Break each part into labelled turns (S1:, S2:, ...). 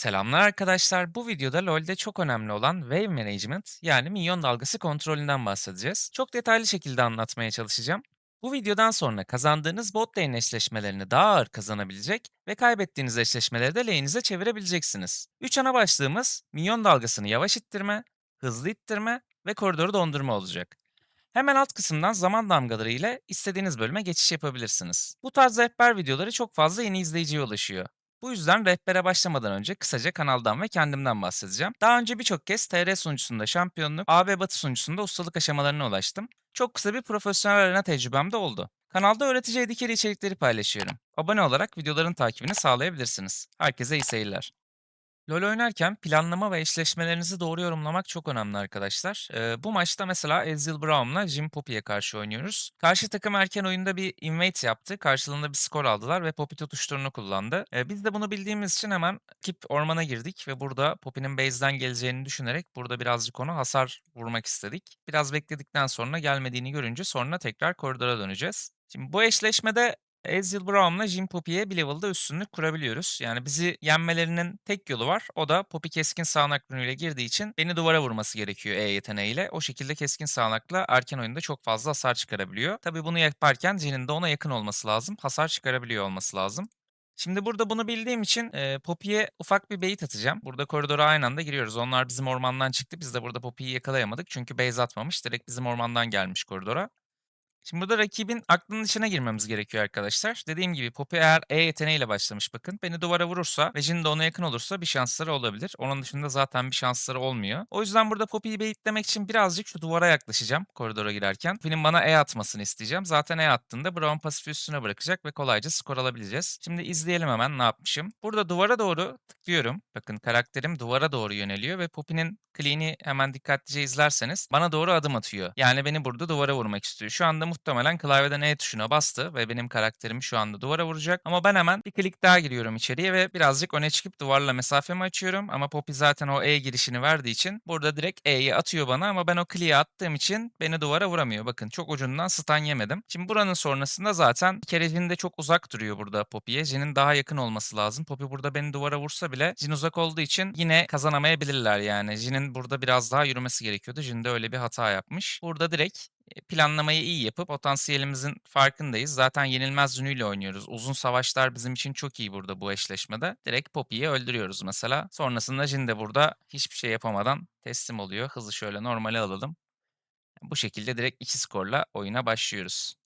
S1: Selamlar arkadaşlar. Bu videoda LoL'de çok önemli olan Wave Management yani minyon dalgası kontrolünden bahsedeceğiz. Çok detaylı şekilde anlatmaya çalışacağım. Bu videodan sonra kazandığınız bot lane eşleşmelerini daha ağır kazanabilecek ve kaybettiğiniz eşleşmeleri de lane'inize çevirebileceksiniz. Üç ana başlığımız minyon dalgasını yavaş ittirme, hızlı ittirme ve koridoru dondurma olacak. Hemen alt kısımdan zaman damgaları ile istediğiniz bölüme geçiş yapabilirsiniz. Bu tarz rehber videoları çok fazla yeni izleyiciye ulaşıyor. Bu yüzden rehbere başlamadan önce kısaca kanaldan ve kendimden bahsedeceğim. Daha önce birçok kez TR sunucusunda şampiyonluk, AB Batı sunucusunda ustalık aşamalarına ulaştım. Çok kısa bir profesyonel arena tecrübem de oldu. Kanalda öğretici edikeri içerikleri paylaşıyorum. Abone olarak videoların takibini sağlayabilirsiniz. Herkese iyi seyirler. LoL oynarken planlama ve eşleşmelerinizi doğru yorumlamak çok önemli arkadaşlar. Eee, bu maçta mesela Ezreal Braum'la Jim Poppy'ye karşı oynuyoruz. Karşı takım erken oyunda bir invade yaptı. Karşılığında bir skor aldılar ve Poppy tutuşturunu kullandı. Eee, biz de bunu bildiğimiz için hemen rakip ormana girdik ve burada Poppy'nin base'den geleceğini düşünerek burada birazcık ona hasar vurmak istedik. Biraz bekledikten sonra gelmediğini görünce sonra tekrar koridora döneceğiz. Şimdi bu eşleşmede Ezreal Braum'la Jhin Poppy'ye bir level'da üstünlük kurabiliyoruz. Yani bizi yenmelerinin tek yolu var. O da Poppy keskin sağanak runuyla girdiği için beni duvara vurması gerekiyor E yeteneğiyle. O şekilde keskin sağanakla erken oyunda çok fazla hasar çıkarabiliyor. Tabii bunu yaparken Jhin'in de ona yakın olması lazım. Hasar çıkarabiliyor olması lazım. Şimdi burada bunu bildiğim için eee Poppy'ye ufak bir bait atacağım. Burada koridora aynı anda giriyoruz. Onlar bizim ormandan çıktı. Biz de burada Poppy'yi yakalayamadık. Çünkü base atmamış. Direkt bizim ormandan gelmiş koridora. Şimdi burada rakibin aklının dışına girmemiz gerekiyor arkadaşlar. Dediğim gibi Poppy eğer E yeteneğiyle başlamış bakın. Beni duvara vurursa ve Jhin de ona yakın olursa bir şansları olabilir. Onun dışında zaten bir şansları olmuyor. O yüzden burada Poppy'yi baitlemek için birazcık şu duvara yaklaşacağım koridora girerken. Poppy'nin bana E atmasını isteyeceğim. Zaten E attığında Braum pasifi üstüne bırakacak ve kolayca skor alabileceğiz. Şimdi izleyelim hemen ne yapmışım. Burada duvara doğru tıklıyorum. Bakın karakterim duvara doğru yöneliyor ve Poppy'nin clean'i hemen dikkatlice izlerseniz bana doğru adım atıyor. Yani beni burada duvara vurmak istiyor. Şu anda muhtemelen klavyeden E tuşuna bastı ve benim karakterim şu anda duvara vuracak. Ama ben hemen bir klik daha giriyorum içeriye ve birazcık öne çıkıp duvarla mesafemi açıyorum. Ama Poppy zaten o E girişini verdiği için burada direkt E'yi atıyor bana ama ben o kliği attığım için beni duvara vuramıyor. Bakın çok ucundan stun yemedim. Şimdi buranın sonrasında zaten bir kere Jhin de çok uzak duruyor burada Poppy'ye. Jin'in daha yakın olması lazım. Poppy burada beni duvara vursa bile Jhin uzak olduğu için yine kazanamayabilirler yani. Jin'in burada biraz daha yürümesi gerekiyordu. Jhin de öyle bir hata yapmış. Burada direkt planlamayı iyi yapıp potansiyelimizin farkındayız. Zaten yenilmez zünüyle oynuyoruz. Uzun savaşlar bizim için çok iyi burada bu eşleşmede. Direkt Poppy'yi öldürüyoruz mesela. Sonrasında Jhin de burada hiçbir şey yapamadan teslim oluyor. Hızı şöyle normale alalım. Bu şekilde direkt 2 skorla oyuna başlıyoruz.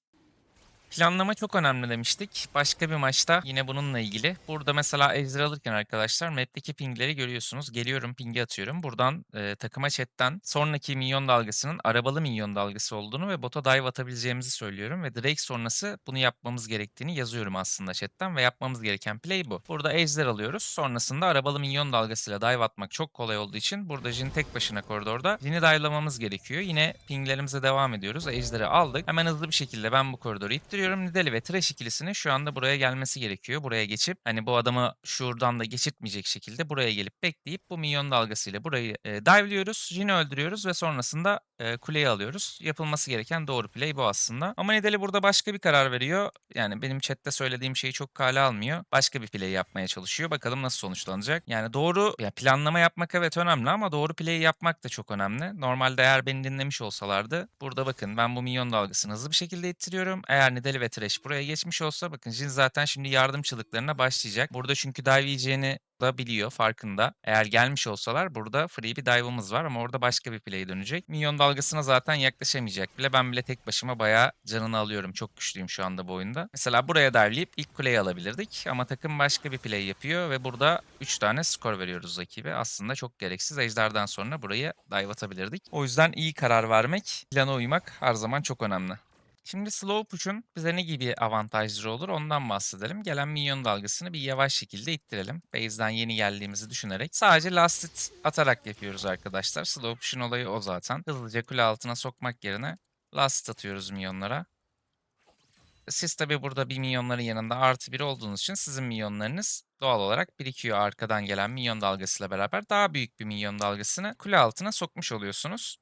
S1: Planlama çok önemli demiştik. Başka bir maçta yine bununla ilgili. Burada mesela ejder alırken arkadaşlar map'teki pingleri görüyorsunuz. Geliyorum pingi atıyorum. Buradan e, takıma chatten sonraki minyon dalgasının arabalı minyon dalgası olduğunu ve bota dive atabileceğimizi söylüyorum. Ve Drake sonrası bunu yapmamız gerektiğini yazıyorum aslında chatten ve yapmamız gereken play bu. Burada ejder alıyoruz. Sonrasında arabalı minyon dalgasıyla dive atmak çok kolay olduğu için burada Jhin tek başına koridorda. Jin'i dive'lamamız gerekiyor. Yine pinglerimize devam ediyoruz. Ejder'i aldık. Hemen hızlı bir şekilde ben bu koridoru ittiriyorum. Nidali ve Thresh ikilisinin şu anda buraya gelmesi gerekiyor. Buraya geçip hani bu adamı şuradan da geçirtmeyecek şekilde buraya gelip bekleyip bu minyon dalgasıyla burayı e, dive'liyoruz. Jin'i öldürüyoruz ve sonrasında e, kuleyi alıyoruz. Yapılması gereken doğru play bu aslında. Ama Nidali burada başka bir karar veriyor. Yani benim chatte söylediğim şeyi çok kale almıyor. Başka bir play yapmaya çalışıyor. Bakalım nasıl sonuçlanacak. Yani doğru ya planlama yapmak evet önemli ama doğru play yapmak da çok önemli. Normalde eğer beni dinlemiş olsalardı burada bakın ben bu minyon dalgasını hızlı bir şekilde ittiriyorum. Eğer Nidali ve Thresh buraya geçmiş olsa bakın Jhin zaten şimdi yardımçılıklarına başlayacak. Burada çünkü dive da biliyor, farkında. Eğer gelmiş olsalar burada free bir dive'ımız var ama orada başka bir play dönecek. Minyon dalgasına zaten yaklaşamayacak bile. Ben bile tek başıma bayağı canını alıyorum. Çok güçlüyüm şu anda bu oyunda. Mesela buraya dive'leyip ilk kuleyi alabilirdik ama takım başka bir play yapıyor ve burada 3 tane skor veriyoruz rakibe. Aslında çok gereksiz. Ejder'den sonra burayı dive atabilirdik. O yüzden iyi karar vermek, plana uymak her zaman çok önemli. Şimdi slow push'un bize ne gibi avantajları olur ondan bahsedelim. Gelen minyon dalgasını bir yavaş şekilde ittirelim. Base'den yeni geldiğimizi düşünerek. Sadece last hit atarak yapıyoruz arkadaşlar. Slow push'un olayı o zaten. Hızlıca kule altına sokmak yerine last hit atıyoruz minyonlara. Siz tabi burada bir minyonların yanında artı bir olduğunuz için sizin minyonlarınız doğal olarak birikiyor arkadan gelen minyon dalgasıyla beraber. Daha büyük bir minyon dalgasını kule altına sokmuş oluyorsunuz.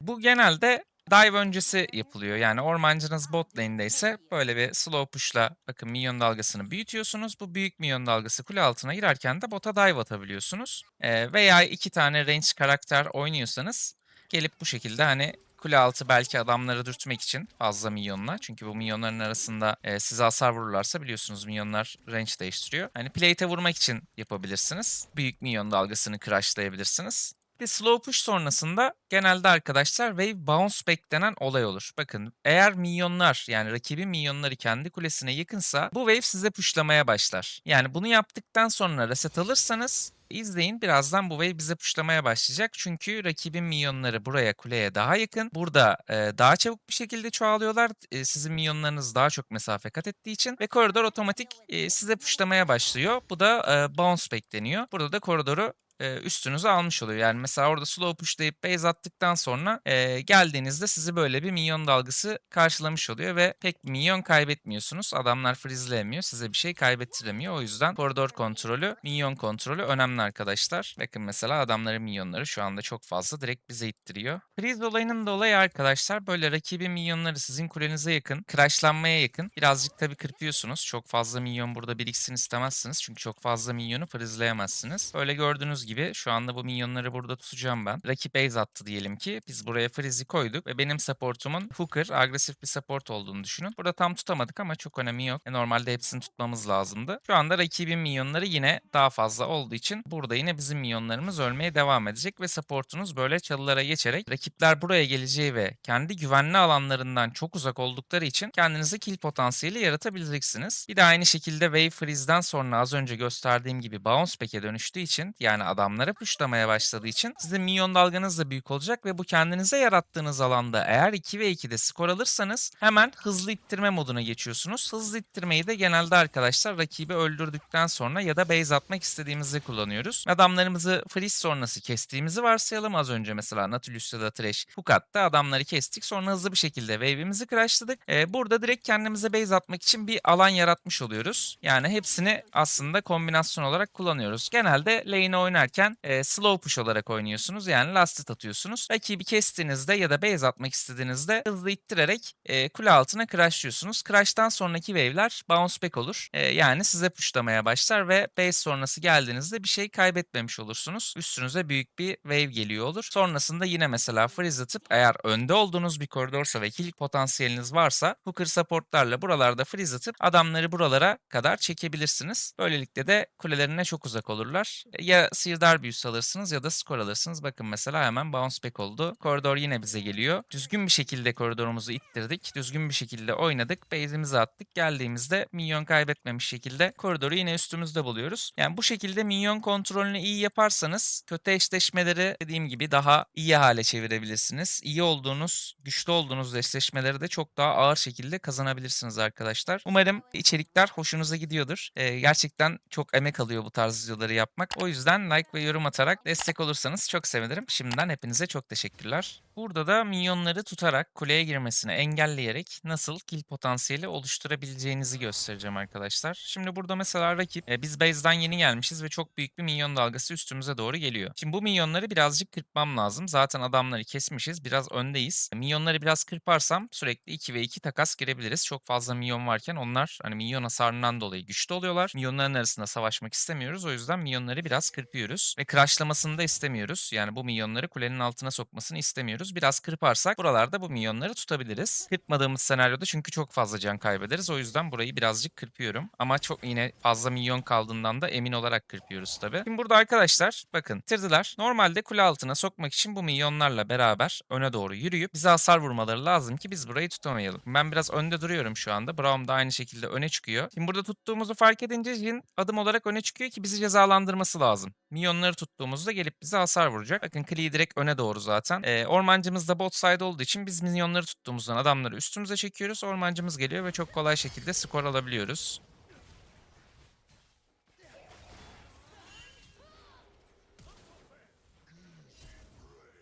S1: Bu genelde dive öncesi yapılıyor. Yani ormancınız bot lane'de ise böyle bir slow push'la bakın minyon dalgasını büyütüyorsunuz. Bu büyük minyon dalgası kule altına girerken de bota dive atabiliyorsunuz. Ee, veya iki tane range karakter oynuyorsanız gelip bu şekilde hani kule altı belki adamları dürtmek için fazla minyonla. Çünkü bu minyonların arasında e, size hasar vururlarsa biliyorsunuz minyonlar range değiştiriyor. Hani plate'e vurmak için yapabilirsiniz. Büyük minyon dalgasını crashlayabilirsiniz. Bir slow push sonrasında genelde arkadaşlar wave bounce back denen olay olur. Bakın eğer minyonlar yani rakibin minyonları kendi kulesine yakınsa bu wave size pushlamaya başlar. Yani bunu yaptıktan sonra reset alırsanız İzleyin birazdan bu wave bize puşlamaya başlayacak. Çünkü rakibin minyonları buraya kuleye daha yakın. Burada e, daha çabuk bir şekilde çoğalıyorlar. E, sizin minyonlarınız daha çok mesafe kat ettiği için. Ve koridor otomatik e, size puşlamaya başlıyor. Bu da e, bounce back deniyor. Burada da koridoru e, üstünüze almış oluyor. Yani mesela orada slow pushlayıp base attıktan sonra e, geldiğinizde sizi böyle bir minyon dalgası karşılamış oluyor ve pek minyon kaybetmiyorsunuz. Adamlar freezeleyemiyor. Size bir şey kaybettiremiyor. O yüzden koridor kontrolü, minyon kontrolü önemli arkadaşlar. Bakın mesela adamların minyonları şu anda çok fazla direkt bize ittiriyor. Freeze olayının da olayı arkadaşlar böyle rakibin minyonları sizin kulenize yakın, crashlanmaya yakın. Birazcık tabii kırpıyorsunuz. Çok fazla minyon burada biriksin istemezsiniz. Çünkü çok fazla minyonu freezeleyemezsiniz. Böyle gördüğünüz gibi şu anda bu minyonları burada tutacağım ben. Rakip base attı diyelim ki. Biz buraya freeze'i koyduk ve benim supportumun hooker, agresif bir support olduğunu düşünün. Burada tam tutamadık ama çok önemi yok. E, Normalde hepsini tutmamız lazımdı. Şu anda rakibin minyonları yine daha fazla olduğu için burada yine bizim minyonlarımız ölmeye devam edecek ve supportunuz böyle çalılara geçerek rakipler buraya geleceği ve kendi güvenli alanlarından çok uzak oldukları için kendinize kill potansiyeli yaratabileceksiniz. Bir de aynı şekilde Wave Freeze'den sonra az önce gösterdiğim gibi Bounce Back'e dönüştüğü için yani adamlara puşlamaya başladığı için sizin minyon dalganız da büyük olacak ve bu kendinize yarattığınız alanda eğer 2 ve 2'de skor alırsanız hemen hızlı ittirme moduna geçiyorsunuz. Hızlı ittirmeyi de genelde arkadaşlar rakibi öldürdükten sonra ya da base atmak istediğimizde kullanıyoruz. Adamlarımızı freeze sonrası kestiğimizi varsayalım. Az önce mesela Nautilus ya da Thresh hook attı. Adamları kestik. Sonra hızlı bir şekilde wave'imizi crashladık. Ee, burada direkt kendimize base atmak için bir alan yaratmış oluyoruz. Yani hepsini aslında kombinasyon olarak kullanıyoruz. Genelde lane oynarken e, slow push olarak oynuyorsunuz. Yani last atıyorsunuz. Rakibi kestiğinizde ya da base atmak istediğinizde hızlı ittirerek e, kule altına crashlıyorsunuz. Crash'tan sonraki wave'ler bounce back olur. E, yani size pushlamaya başlar ve base sonrası geldiğinizde bir şey kaybetmemiş olursunuz. Üstünüze büyük bir wave geliyor olur. Sonrasında yine mesela freeze atıp eğer önde olduğunuz bir koridorsa ve kill potansiyeliniz varsa hooker supportlarla buralarda freeze atıp adamları buralara kadar çekebilirsiniz. Böylelikle de kulelerine çok uzak olurlar. E, Ya sihirdar büyüsü alırsınız ya da skor alırsınız. Bakın mesela hemen bounce back oldu. Koridor yine bize geliyor. Düzgün bir şekilde koridorumuzu ittirdik. Düzgün bir şekilde oynadık. Base'imizi attık. Geldiğimizde minyon kaybetmemiş şekilde koridoru yine üstümüzde buluyoruz. Yani bu şekilde minyon kontrolünü iyi yaparsanız kötü eşleşmeleri dediğim gibi daha iyi hale çevirebilirsiniz. İyi olduğunuz, güçlü olduğunuz eşleşmeleri de çok daha ağır şekilde kazanabilirsiniz arkadaşlar. Umarım içerikler hoşunuza gidiyordur. Ee, gerçekten çok emek alıyor bu tarz videoları yapmak. O yüzden like ve yorum atarak destek olursanız çok sevinirim. Şimdiden hepinize çok teşekkürler. Burada da minyonları tutarak kuleye girmesini engelleyerek nasıl kill potansiyeli oluşturabileceğinizi göstereceğim arkadaşlar. Şimdi burada mesela rakip e, biz base'den yeni gelmişiz ve çok büyük bir minyon dalgası üstümüze doğru geliyor. Şimdi bu minyonları birazcık kırpmam lazım. Zaten adamları kesmişiz. Biraz öndeyiz. Minyonları biraz kırparsam sürekli 2 ve 2 takas girebiliriz. Çok fazla minyon varken onlar hani minyon hasarından dolayı güçlü oluyorlar. Minyonların arasında savaşmak istemiyoruz. O yüzden minyonları biraz kırpıyoruz. Ve crashlamasını da istemiyoruz. Yani bu minyonları kulenin altına sokmasını istemiyoruz. Biraz kırparsak buralarda bu minyonları tutabiliriz. Kırpmadığımız senaryoda çünkü çok fazla can kaybederiz. O yüzden burayı birazcık kırpıyorum. Ama çok yine fazla minyon kaldığından da emin olarak kırpıyoruz tabii. Şimdi burada arkadaşlar bakın bitirdiler. Normalde kule altına sokmak için bu minyonlarla beraber öne doğru yürüyüp bize hasar vurmaları lazım ki biz burayı tutamayalım. Ben biraz önde duruyorum şu anda. Braum da aynı şekilde öne çıkıyor. Şimdi burada tuttuğumuzu fark edince Jin adım olarak öne çıkıyor ki bizi cezalandırması lazım. Minyonları tuttuğumuzda gelip bize hasar vuracak. Bakın Klee direkt öne doğru zaten. Ee, ormancımız da bot side olduğu için biz minyonları tuttuğumuzdan adamları üstümüze çekiyoruz. Ormancımız geliyor ve çok kolay şekilde skor alabiliyoruz.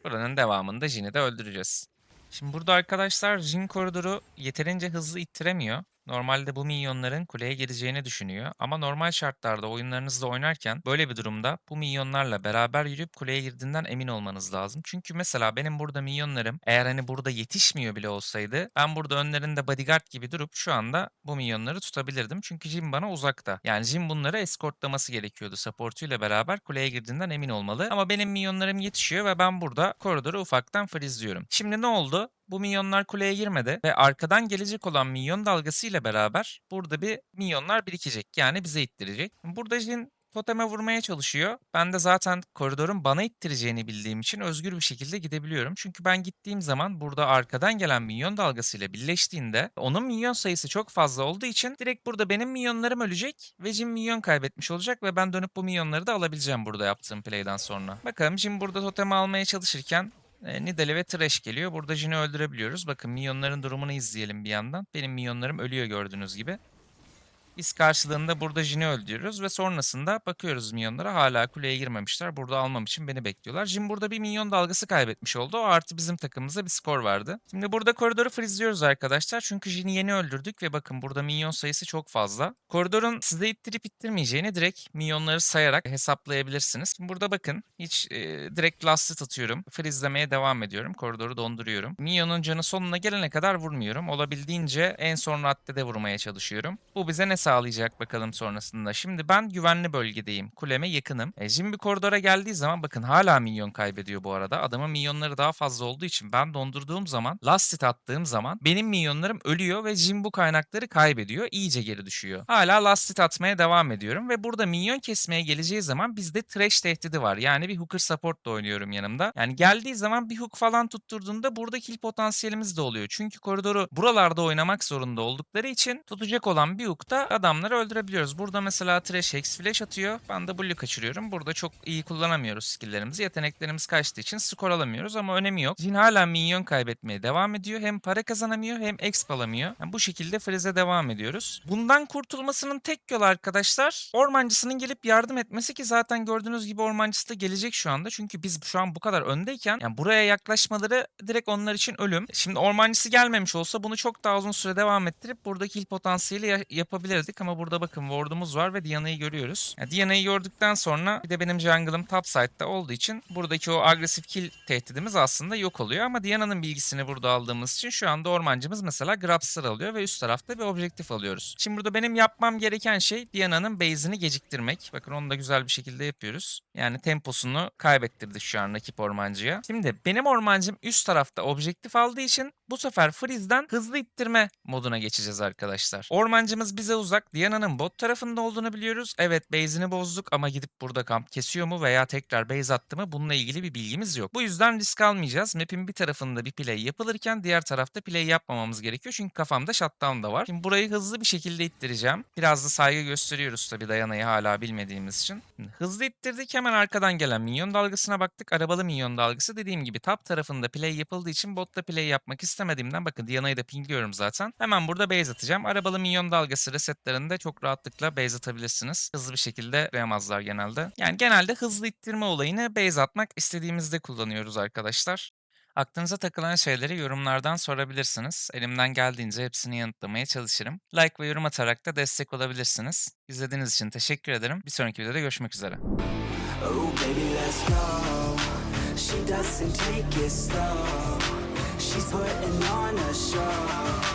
S1: Buranın devamında Jin'i de öldüreceğiz. Şimdi burada arkadaşlar Jin koridoru yeterince hızlı ittiremiyor. Normalde bu minyonların kuleye gireceğini düşünüyor. Ama normal şartlarda oyunlarınızda oynarken böyle bir durumda bu minyonlarla beraber yürüyüp kuleye girdiğinden emin olmanız lazım. Çünkü mesela benim burada minyonlarım eğer hani burada yetişmiyor bile olsaydı ben burada önlerinde bodyguard gibi durup şu anda bu minyonları tutabilirdim. Çünkü Jim bana uzakta. Yani Jim bunları eskortlaması gerekiyordu. Supportuyla beraber kuleye girdiğinden emin olmalı. Ama benim minyonlarım yetişiyor ve ben burada koridoru ufaktan freezeliyorum. Şimdi ne oldu? Bu minyonlar kuleye girmedi ve arkadan gelecek olan minyon dalgasıyla beraber burada bir minyonlar birikecek. Yani bize ittirecek. Burada Jin toteme vurmaya çalışıyor. Ben de zaten koridorun bana ittireceğini bildiğim için özgür bir şekilde gidebiliyorum. Çünkü ben gittiğim zaman burada arkadan gelen minyon dalgasıyla birleştiğinde onun minyon sayısı çok fazla olduğu için direkt burada benim minyonlarım ölecek ve Jim minyon kaybetmiş olacak ve ben dönüp bu minyonları da alabileceğim burada yaptığım play'den sonra. Bakalım Jim burada totemi almaya çalışırken e, Nidalee ve Thresh geliyor. Burada Jin'i öldürebiliyoruz. Bakın minyonların durumunu izleyelim bir yandan. Benim minyonlarım ölüyor gördüğünüz gibi. Biz karşılığında burada Jin'i öldürüyoruz ve sonrasında bakıyoruz minyonlara hala kuleye girmemişler. Burada almam için beni bekliyorlar. Jin burada bir minyon dalgası kaybetmiş oldu. O artı bizim takımımıza bir skor vardı. Şimdi burada koridoru freezliyoruz arkadaşlar. Çünkü Jin'i yeni öldürdük ve bakın burada minyon sayısı çok fazla. Koridorun size ittirip ittirmeyeceğini direkt minyonları sayarak hesaplayabilirsiniz. Şimdi burada bakın hiç e, direkt last'ı atıyorum. Freezlemeye devam ediyorum. Koridoru donduruyorum. Minyonun canı sonuna gelene kadar vurmuyorum. Olabildiğince en son raddede vurmaya çalışıyorum. Bu bize ne sağlayacak bakalım sonrasında. Şimdi ben güvenli bölgedeyim. Kuleme yakınım. E, Jin bir koridora geldiği zaman bakın hala minyon kaybediyor bu arada. Adamın minyonları daha fazla olduğu için ben dondurduğum zaman, last hit attığım zaman benim minyonlarım ölüyor ve Jin bu kaynakları kaybediyor. İyice geri düşüyor. Hala last hit atmaya devam ediyorum ve burada minyon kesmeye geleceği zaman bizde trash tehdidi var. Yani bir hooker support da oynuyorum yanımda. Yani geldiği zaman bir hook falan tutturduğunda burada kill potansiyelimiz de oluyor. Çünkü koridoru buralarda oynamak zorunda oldukları için tutacak olan bir hook'ta adamları öldürebiliyoruz. Burada mesela Trash Hex flash atıyor. Ben de blue kaçırıyorum. Burada çok iyi kullanamıyoruz skill'lerimizi. Yeteneklerimiz kaçtığı için skor alamıyoruz ama önemi yok. Jin hala minyon kaybetmeye devam ediyor. Hem para kazanamıyor hem exp alamıyor. Yani bu şekilde freeze devam ediyoruz. Bundan kurtulmasının tek yolu arkadaşlar ormancısının gelip yardım etmesi ki zaten gördüğünüz gibi ormancısı da gelecek şu anda. Çünkü biz şu an bu kadar öndeyken yani buraya yaklaşmaları direkt onlar için ölüm. Şimdi ormancısı gelmemiş olsa bunu çok daha uzun süre devam ettirip buradaki kill potansiyeli ya- yapabilirdik ama burada bakın ward'umuz var ve Diana'yı görüyoruz. Yani Diana'yı gördükten sonra bir de benim jungle'ım top side'da olduğu için buradaki o agresif kill tehdidimiz aslında yok oluyor ama Diana'nın bilgisini burada aldığımız için şu anda ormancımız mesela Grabster alıyor ve üst tarafta bir objektif alıyoruz. Şimdi burada benim yapmam gereken şey Diana'nın base'ini geciktirmek. Bakın onu da güzel bir şekilde yapıyoruz. Yani temposunu kaybettirdik şu an rakip ormancıya. Şimdi benim ormancım üst tarafta objektif aldığı için bu sefer freeze'den hızlı ittirme moduna geçeceğiz arkadaşlar. Ormancımız bize uzak. Diana'nın bot tarafında olduğunu biliyoruz. Evet base'ini bozduk ama gidip burada kamp kesiyor mu veya tekrar base attı mı bununla ilgili bir bilgimiz yok. Bu yüzden risk almayacağız. Map'in bir tarafında bir play yapılırken diğer tarafta play yapmamamız gerekiyor. Çünkü kafamda shutdown da var. Şimdi burayı hızlı bir şekilde ittireceğim. Biraz da saygı gösteriyoruz tabii Diana'yı hala bilmediğimiz için. Hızlı ittirdik hemen arkadan gelen minyon dalgasına baktık. Arabalı minyon dalgası dediğim gibi top tarafında play yapıldığı için botta play yapmak istemediğimden bakın Diana'yı da pingliyorum zaten. Hemen burada base atacağım. Arabalı minyon dalgası resetlerinde çok rahatlıkla base atabilirsiniz. Hızlı bir şekilde koyamazlar genelde. Yani genelde hızlı ittirme olayını base atmak istediğimizde kullanıyoruz arkadaşlar. Aklınıza takılan şeyleri yorumlardan sorabilirsiniz. Elimden geldiğince hepsini yanıtlamaya çalışırım. Like ve yorum atarak da destek olabilirsiniz. İzlediğiniz için teşekkür ederim. Bir sonraki videoda görüşmek üzere.
S2: Oh, baby, let's go. She doesn't take it slow. She's putting on a show.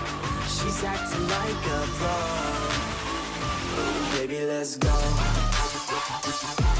S2: She's acting like a pro. Baby, let's go.